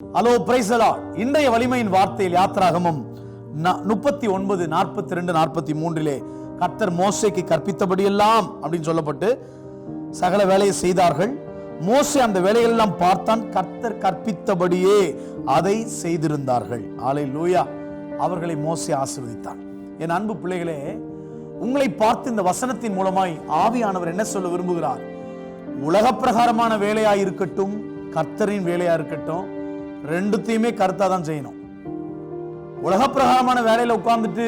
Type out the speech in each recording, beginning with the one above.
Hello பிரைசலா இன்றைய வலிமையின் வார்த்தையில் யாத்திராகமும் முப்பத்தி ஒன்பது நாற்பத்தி ரெண்டு நாற்பத்தி மூன்றிலே கர்த்தர் மோசைக்கு கற்பித்தபடியெல்லாம் அப்படின்னு சொல்லப்பட்டு சகல வேலையை செய்தார்கள். மோசே அந்த வேலையெல்லாம் பார்த்தான். கர்த்தர் கற்பித்தபடியே அதை செய்திருந்தார்கள். ஆலை லூயா அவர்களை மோசே ஆசிர்வதித்தான் என் அன்பு பிள்ளைகளே உங்களை பார்த்து இந்த வசனத்தின் மூலமாய் ஆவியானவர் என்ன சொல்ல விரும்புகிறார்? உலக பிரகாரமான வேலையா இருக்கட்டும் கர்த்தரின் வேலையா இருக்கட்டும் ரெண்டுத்தையுமே கருத்தா தான் செய்யணும். உலக பிரகாரமான வேலையில உட்கார்ந்துட்டு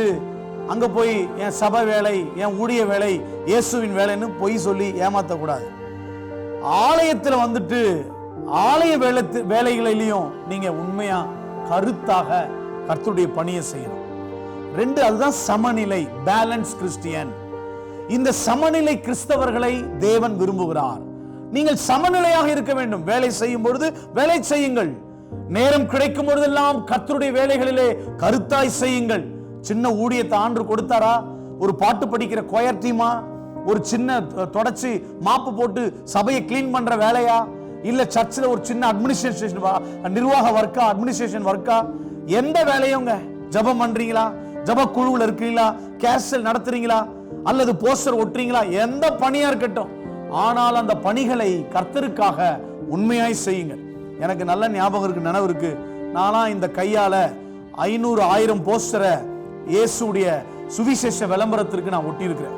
அங்க போய் என் சபை வேலை என் ஊழிய வேலை இயேசுவின் வேலைன்னு பொய் சொல்லி ஏமாற்றக்கூடாது ஆலயத்துல வந்துட்டு ஆலய வேலை வேலைகளிலையும் நீங்க உண்மையா கருத்தாக கர்த்துடைய பணியை செய்யணும். ரெண்டு அதுதான் சமநிலை பேலன்ஸ் கிறிஸ்டியன் இந்த சமநிலை கிறிஸ்தவர்களை தேவன் விரும்புகிறார். நீங்கள் சமநிலையாக இருக்க வேண்டும். வேலை செய்யும் பொழுது வேலை செய்யுங்கள். நேரம் கிடைக்கும் பொழுதெல்லாம் கத்தருடைய வேலைகளிலே கருத்தாய் செய்யுங்கள். சின்ன ஊழியத்தை ஆண்டு கொடுத்தாரா? ஒரு பாட்டு படிக்கிற கொயர் டீமா ஒரு சின்ன தொடச்சி மாப்பு போட்டு சபையை கிளீன் பண்ற வேலையா? இல்ல சர்ச்சில் ஒரு சின்ன அட்மினிஸ்ட்ரேஷன் நிர்வாக ஒர்க்கா அட்மினிஸ்ட்ரேஷன் ஒர்க்கா எந்த வேலையுங்க ஜபம் பண்றீங்களா? ஜப குழுவில் இருக்கிறீங்களா கேசல் நடத்துறீங்களா? அல்லது போஸ்டர் ஒட்டுறீங்களா? எந்த பணியா இருக்கட்டும். ஆனால் அந்த பணிகளை கர்த்தருக்காக உண்மையாய் செய்யுங்கள். எனக்கு நல்ல ஞாபகம் இருக்கு நினைவு இருக்கு. நானா இந்த கையால ஐநூறு ஆயிரம் போஸ்டரை இயேசுடைய சுவிசேஷ விளம்பரத்திற்கு நான் ஒட்டியிருக்கிறேன்.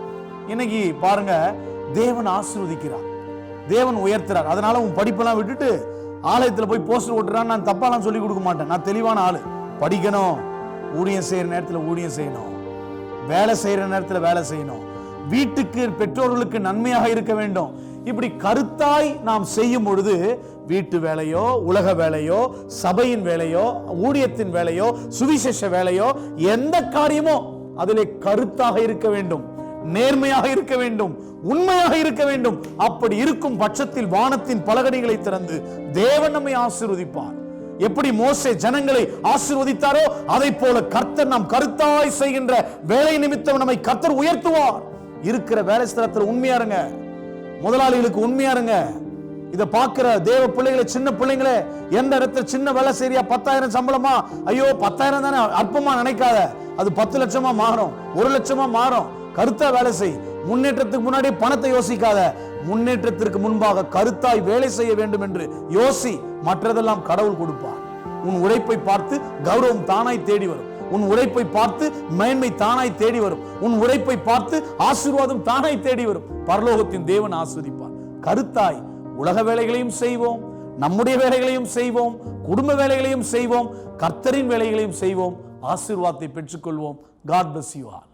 இன்னைக்கு பாருங்க தேவன் ஆசிர்வதிக்கிறார். தேவன் உயர்த்துறார். அதனால உன் படிப்பெல்லாம் விட்டுட்டு ஆலயத்தில் போய் போஸ்டர் ஓட்டுறான்னு நான் தப்பாலாம் சொல்லி கொடுக்க மாட்டேன். நான் தெளிவான ஆளு. படிக்கணும் ஊழியம் செய்யற நேரத்தில் ஊழியம் செய்யணும். வேலை செய்யற நேரத்தில் வேலை செய்யணும். வீட்டுக்கு பெற்றோர்களுக்கு நன்மையாக இருக்க வேண்டும். இப்படி கருத்தாய் நாம் செய்யும் பொழுது வீட்டு வேலையோ உலக வேலையோ சபையின் வேலையோ ஊழியத்தின் வேலையோ சுவிசேஷ வேலையோ எந்த காரியமோ அதிலே கருத்தாக இருக்க வேண்டும். நேர்மையாக இருக்க வேண்டும். உண்மையாக இருக்க வேண்டும். அப்படி இருக்கும் பட்சத்தில் வானத்தின் பலகடிகளை திறந்து தேவன் நம்மை ஆசீர்வதிப்பார். எப்படி மோசே ஜனங்களை ஆசீர்வதித்தாரோ அதை போல கர்த்தர் நாம் கருத்தாய் செய்கின்ற வேலை நிமித்தம் நம்மை கர்த்தர் உயர்த்துவார். இருக்கிற வேலை ஸ்தலத்தில் உண்மையா இருங்க முதலாளிகளுக்கு உண்மையா இருங்க இதை பார்க்கிற தேவ பிள்ளைகளை சின்ன பிள்ளைங்களே எந்த இடத்துல சின்ன வேலை செய்யா பத்தாயிரம் சம்பளமா? ஐயோ பத்தாயிரம் தானே அற்பமா நினைக்காத. அது பத்து லட்சமா மாறும். ஒரு லட்சமா மாறும். கருத்தா வேலை செய். முன்னேற்றத்துக்கு முன்னாடி பணத்தை யோசிக்காத. முன்னேற்றத்திற்கு முன்பாக கருத்தாய் வேலை செய்ய வேண்டும் என்று யோசி. மற்றதெல்லாம் கடவுள் கொடுப்பார். உன் உழைப்பை பார்த்து கௌரவம் தானாய் தேடி வரும். உன் உழைப்பை பார்த்து மேன்மை தானாய் தேடி வரும். உன் உழைப்பை பார்த்து ஆசீர்வாதம் தானாய் தேடி வரும். பரலோகத்தின் தேவன் ஆஸ்வதிப்பார். கருத்தாய் உலக வேலைகளையும் செய்வோம் நம்முடைய வேலைகளையும் செய்வோம் குடும்ப வேலைகளையும் செய்வோம் கர்த்தரின் வேலைகளையும் செய்வோம். ஆசீர்வாதத்தை பெற்றுக்கொள்வோம். God bless you are